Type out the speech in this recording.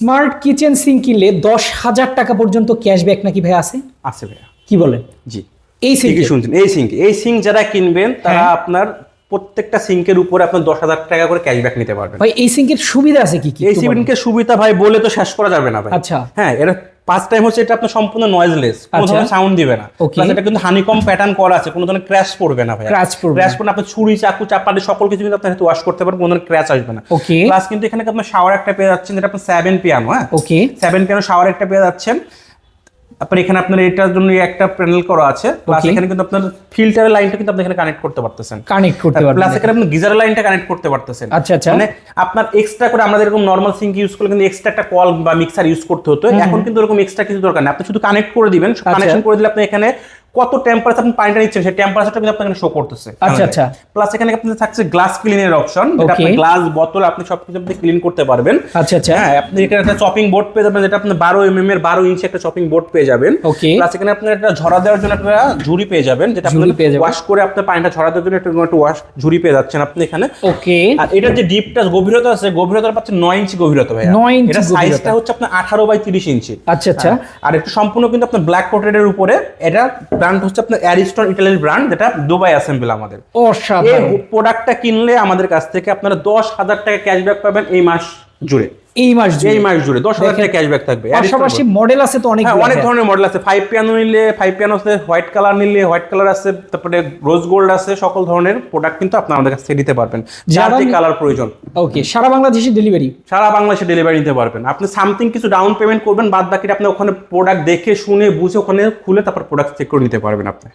Smart kitchen sync কিনলে দশ হাজার টাকা পর্যন্ত ক্যাশব্যাক নাকি ভাই আছে? আছে ভাইয়া। কি বলেন জি। এই সিঙ্ক শুনছেন এই সিঙ্ক এই সিঙ্ক যারা কিনবেন তারা হ্যাঁ। আপনার প্রত্যেকটা সিঙ্কের উপরে আপনার দশ হাজার টাকা করে ক্যাশব্যাক নিতে পারবেন। ভাই এই সিঙ্কের সুবিধা আছে কি কি এই। সিঙ্কের সুবিধা ভাই বলে তো শেষ করা যাবে না ভাই। আচ্ছা। হ্যাঁ এটা ফার্স্ট টাইম হচ্ছে এটা আপনার সম্পূর্ণ নয়েজলেস কোনো আচ্ছা। ধরনের সাউন্ড দিবে না। এটা কিন্তু হানিকম প্যাটার্ন করা আছে কোনো ধরনের ক্র্যাশ পড়বে না ভাই ক্র্যাশ পড়বে ক্র্যাশ পড়লে আপনি ছুরি চাকু চাপাটি সকল কিছু কিন্তু আপনি ওয়াশ করতে পারবেন কোনো ধরনের ক্র্যাশ আসবে না। ওকে প্লাস কিন্তু এখানে আপনার শাওয়ার একটা পেয়ে যাচ্ছেন যেটা আপনার সেভেন পিয়ানো হ্যাঁ? ওকে সেভেন পিয়ানো শাওয়ার একটা পেয়ে যাচ্ছেন। আপনার এখানে আপনার এটার জন্য একটা প্যানেল করা আছে প্লাস এখানে কিন্তু আপনার ফিল্টারের লাইনটা কিন্তু আপনি এখানে কানেক্ট করতে পারতেছেন। কানেক্ট করতে পারতেছেন প্লাস এখানে আপনি গিজারের লাইনটা কানেক্ট করতে পারতেছেন। আচ্ছা, আচ্ছা। মানে আপনার এক্সট্রা করে আমরা এরকম নরমাল সিঙ্ক ইউজ করলে কিন্তু এক্সট্রা একটা কল বা মিক্সার ইউজ করতে হতো। এখন কিন্তু এরকম এক্সট্রা কিছু দরকার নেই। আপনি শুধু কানেক্ট করে দিবেন। আচ্ছা। কানেকশন করে দিলে আপনি এখানে কত টেম্পারেচার আপনি পানিটা নিচ্ছেন সেই টেম্পারেচারটা কিন্তু এখানে শো করতেছে। আচ্ছা, আচ্ছা। প্লাস এখানে আপনাদের থাকছে গ্লাস ক্লিনের অপশন যেটা আপনি গ্লাস বোতল আপনি সবকিছু আপনি ক্লিন করতে পারবেন। আচ্ছা আচ্ছা। হ্যাঁ আপনি এখানে একটা চপিং বোর্ড পেয়ে যাবেন যেটা আপনি বারো এম এম এর বারো ইঞ্চি একটা চপিং বোর্ড পেয়ে যাবেন. প্লাস এখানে আপনার একটা ঝরা দেওয়ার জন্য একটা ঝুড়ি পেয়ে যাবেন যেটা আপনি। ওয়াশ করে আপনার পানিটা ঝরা দেওয়ার জন্য একটা একটা ওয়াশ ঝুড়ি পেয়ে যাচ্ছেন আপনি এখানে। ওকে আর এটার যে ডিপটা গভীরতা আছে গভীরতা পাচ্ছে নয় ইঞ্চি গভীরতা ভাই নয় ইঞ্চি এটা সাইজটা হচ্ছে আপনার আঠারো বাই তিরিশ ইঞ্চি আচ্ছা আচ্ছা। হ্যাঁ, আর একটু সম্পূর্ণ কিন্তু আপনার ব্ল্যাক কোটেডের উপরে এটা ব্র্যান্ড হচ্ছে আপনার অ্যারিস্টন ইটালির ব্র্যান্ড যেটা দুবাই অ্যাসেম্বল আমাদের। এই প্রোডাক্টটা কিনলে আমাদের কাছ থেকে আপনারা দশ হাজার টাকা ক্যাশব্যাক পাবেন এই মাস জুড়ে। এই মাস জুড়ে। এই মাস জুড়ে দশ হাজার টাকা ক্যাশব্যাক থাকবে। পাশাপাশি মডেল আছে তো অনেক হ্যাঁ অনেক ধরনের মডেল আছে। ফাইভ পিয়ানো নিলে ফাইভ পিয়ানো আছে হোয়াইট কালার নিলে হোয়াইট কালার আছে তারপরে রোজ গোল্ড আছে সকল ধরনের প্রোডাক্ট কিন্তু আপনি আমাদের কাছ থেকে নিতে পারবেন। যার যে কালার প্রয়োজন। ওকে সারা বাংলাদেশে ডেলিভারি সারা বাংলাদেশে ডেলিভারি নিতে পারবেন। আপনি সামথিং কিছু ডাউন পেমেন্ট করবেন বাদ বাকিটা আপনি ওখানে প্রোডাক্ট দেখে শুনে বুঝে ওখানে খুলে তারপর প্রোডাক্ট চেক করে নিতে পারবেন আপনি।